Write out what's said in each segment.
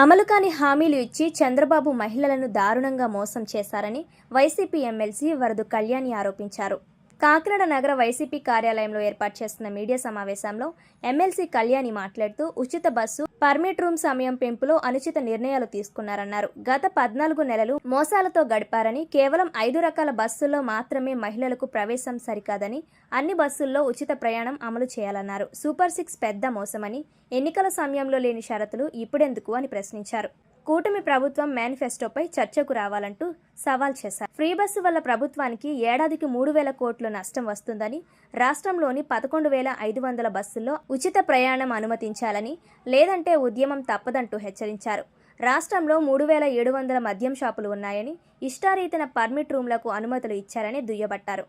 అమలు కాని హామీలు ఇచ్చి చంద్రబాబు మహిళలను దారుణంగా మోసం చేశారని వైసీపీ ఎమ్మెల్సీ వరదు కళ్యాణి ఆరోపించారు. కాకినాడ నగర వైసీపీ కార్యాలయంలో ఏర్పాటు చేస్తున్న మీడియా సమావేశంలో ఎమ్మెల్సీ కళ్యాణి మాట్లాడుతూ ఉచిత బస్సు పర్మిట్ రూమ్ సమయం పెంపులో అనుచిత నిర్ణయాలు తీసుకున్నారన్నారు. గత పద్నాలుగు నెలలు మోసాలతో గడిపారని కేవలం ఐదు రకాల బస్సుల్లో మాత్రమే మహిళలకు ప్రవేశం సరికాదని అన్ని బస్సుల్లో ఉచిత ప్రయాణం అమలు చేయాలన్నారు. సూపర్ సిక్స్ పెద్ద మోసమని ఎన్నికల సమయంలో లేని షరతులు ఇప్పుడెందుకు అని ప్రశ్నించారు. కూటమి ప్రభుత్వం మేనిఫెస్టోపై చర్చకు రావాలంటూ సవాల్ చేశారు. ఫ్రీ బస్సు వల్ల ప్రభుత్వానికి ఏడాదికి మూడు వేల కోట్ల నష్టం వస్తుందని రాష్ట్రంలోని పదకొండు వేల ఐదు వందల బస్సుల్లో ఉచిత ప్రయాణం అనుమతించాలని లేదంటే ఉద్యమం తప్పదంటూ హెచ్చరించారు. రాష్ట్రంలో మూడు వేల ఏడు వందల మద్యం షాపులు ఉన్నాయని ఇష్టారీతన పర్మిట్ రూమ్లకు అనుమతులు ఇచ్చారని దుయ్యబట్టారు.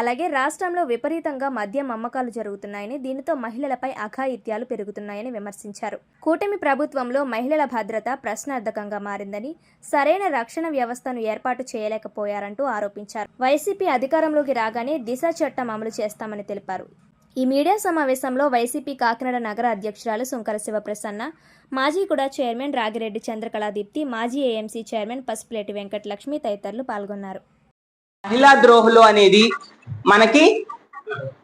అలాగే రాష్ట్రంలో విపరీతంగా మద్యం అమ్మకాలు జరుగుతున్నాయని దీనితో మహిళలపై అఘాయిత్యాలు పెరుగుతున్నాయని విమర్శించారు. కూటమి ప్రభుత్వంలో మహిళల భద్రత ప్రశ్నార్థకంగా మారిందని సరైన రక్షణ వ్యవస్థను ఏర్పాటు చేయలేకపోయారంటూ ఆరోపించారు. వైసీపీ అధికారంలోకి రాగానే దిశ చట్టం అమలు చేస్తామని తెలిపారు. ఈ మీడియా సమావేశంలో వైసీపీ కాకినాడ నగర అధ్యక్షురాలు సుంకర శివప్రసన్న మాజీ కూడా చైర్మన్ రాగిరెడ్డి చంద్రకళాదీప్తి మాజీ ఏఎంసీ చైర్మన్ పసుపులేటి వెంకటలక్ష్మి తదితరులు పాల్గొన్నారు. మహిళా ద్రోహులు అనేది మనకి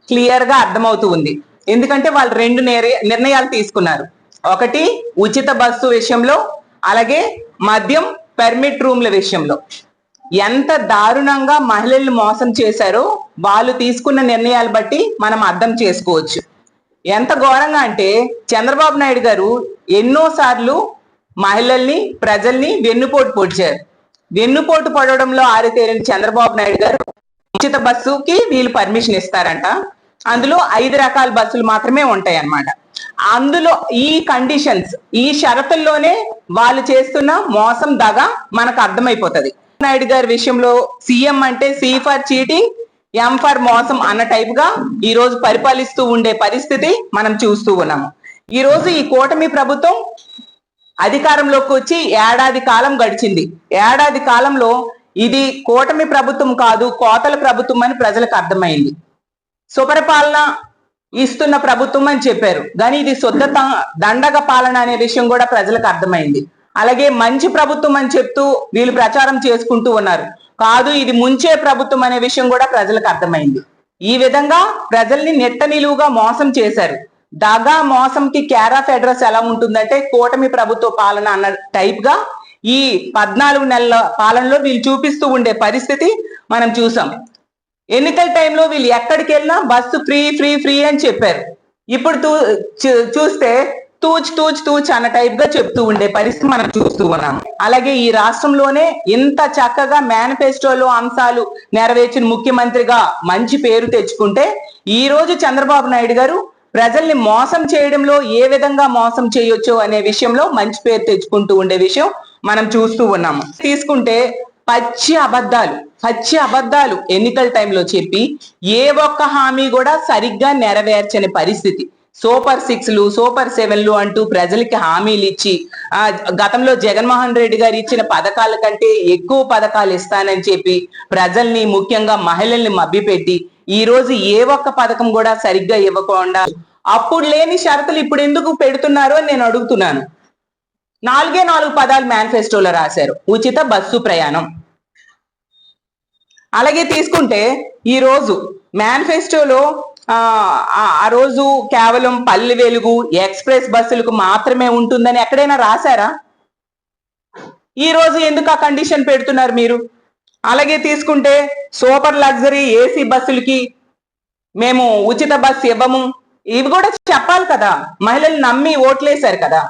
క్లియర్గా అర్థమవుతూ ఉంది. ఎందుకంటే వాళ్ళు రెండు నిర్ణయాలు తీసుకున్నారు. ఒకటి ఉచిత బస్సు విషయంలో అలాగే మద్యం పెర్మిట్ రూమ్ల విషయంలో. ఎంత దారుణంగా మహిళల్ని మోసం చేశారో వాళ్ళు తీసుకున్న నిర్ణయాలు బట్టి మనం అర్థం చేసుకోవచ్చు. ఎంత ఘోరంగా అంటే చంద్రబాబు నాయుడు గారు ఎన్నోసార్లు మహిళల్ని ప్రజల్ని వెన్నుపోటు పొడిచారు. వెన్నుపోటు పడడంలో ఆరితేరిన చంద్రబాబు నాయుడు గారు ఉచిత బస్సుకి వీళ్ళు పర్మిషన్ ఇస్తారంట. అందులో ఐదు రకాల బస్సులు మాత్రమే ఉంటాయి అన్నమాట అందులో ఈ కండిషన్స్ ఈ షరతుల్లోనే వాళ్ళు చేస్తున్న మోసం దగ మనకు అర్థమైపోతుంది. నాయుడు గారి విషయంలో సీఎం అంటే C for cheating M for మోసం అన్న టైప్గా ఈ రోజు పరిపాలిస్తూ ఉండే పరిస్థితి మనం చూస్తూ ఉన్నాము. ఈ రోజు ఈ కూటమి ప్రభుత్వం అధికారంలోకి వచ్చి ఏడాది కాలం గడిచింది. ఏడాది కాలంలో ఇది కూటమి ప్రభుత్వం కాదు కోతల ప్రభుత్వం అని ప్రజలకు అర్థమైంది. సుపరిపాలన ఇస్తున్న ప్రభుత్వం అని చెప్పారు. కానీ ఇది శుద్ధ దండగ పాలన అనే విషయం కూడా ప్రజలకు అర్థమైంది. అలాగే మంచి ప్రభుత్వం అని చెప్తూ వీళ్ళు ప్రచారం చేసుకుంటూ ఉన్నారు. కాదు ఇది ముంచే ప్రభుత్వం అనే విషయం కూడా ప్రజలకు అర్థమైంది. ఈ విధంగా ప్రజల్ని నెట్ట నిలువుగా మోసం చేశారు. దగా మోసంకి క్యార్ ఆఫ్ అడ్రస్ ఎలా ఉంటుందంటే కూటమి ప్రభుత్వ పాలన అన్న టైప్గా ఈ పద్నాలుగు నెలల పాలనలో వీళ్ళు చూపిస్తూ ఉండే పరిస్థితి మనం చూసాం. ఎన్నికల టైంలో వీళ్ళు ఎక్కడికి వెళ్ళినా బస్సు ఫ్రీ ఫ్రీ ఫ్రీ అని చెప్పారు. ఇప్పుడు తూ చూ- చూస్తే తూచ్ తూచ్ తూచ్ అన్న టైప్గా చెప్తూ ఉండే పరిస్థితి మనం చూస్తూ ఉన్నాం. అలాగే ఈ రాష్ట్రంలోనే ఇంత చక్కగా మేనిఫెస్టోలో అంశాలు నెరవేర్చిన ముఖ్యమంత్రిగా మంచి పేరు తెచ్చుకుంటే ఈ రోజు చంద్రబాబు నాయుడు గారు ప్రజల్ని మోసం చేయడంలో ఏ విధంగా మోసం చేయొచ్చు అనే విషయంలో మంచి పేరు తెచ్చుకుంటూ ఉండే విషయం మనం చూస్తూ ఉన్నాము. తీసుకుంటే పచ్చి అబద్ధాలు పచ్చి అబద్ధాలు ఎన్నికల టైంలో చెప్పి ఏ ఒక్క హామీ కూడా సరిగ్గా నెరవేర్చని పరిస్థితి. సూపర్ సిక్స్లు సూపర్ సెవెన్లు అంటూ ప్రజలకి హామీలు ఇచ్చి ఆ గతంలో జగన్మోహన్ రెడ్డి గారు ఇచ్చిన పథకాల కంటే ఎక్కువ పథకాలు ఇస్తానని చెప్పి ప్రజల్ని ముఖ్యంగా మహిళల్ని మభ్యపెట్టి ఈ రోజు ఏ ఒక్క పథకం కూడా సరిగ్గా ఇవ్వకుండా అప్పుడు లేని షరతులు ఇప్పుడు ఎందుకు పెడుతున్నారు అని నేను అడుగుతున్నాను. నాలుగే నాలుగు పదాలు మేనిఫెస్టోలో రాశారు. ఉచిత బస్సు ప్రయాణం. అలాగే తీసుకుంటే ఈ రోజు మేనిఫెస్టోలో ఆ రోజు కేవలం పల్లె వెలుగు ఎక్స్ప్రెస్ బస్సులకు మాత్రమే ఉంటుందని ఎక్కడైనా రాశారా? ఈ రోజు ఎందుకు ఆ కండిషన్ పెడుతున్నారు మీరు? అలాగే తీసుకుంటే సూపర్ లగ్జరీ ఏసీ బస్సులకి మేము ఉచిత బస్సు ఇవ్వము. ఇవి కూడా చెప్పాలి కదా. మహిళలు నమ్మి ఓట్లేశారు కదా.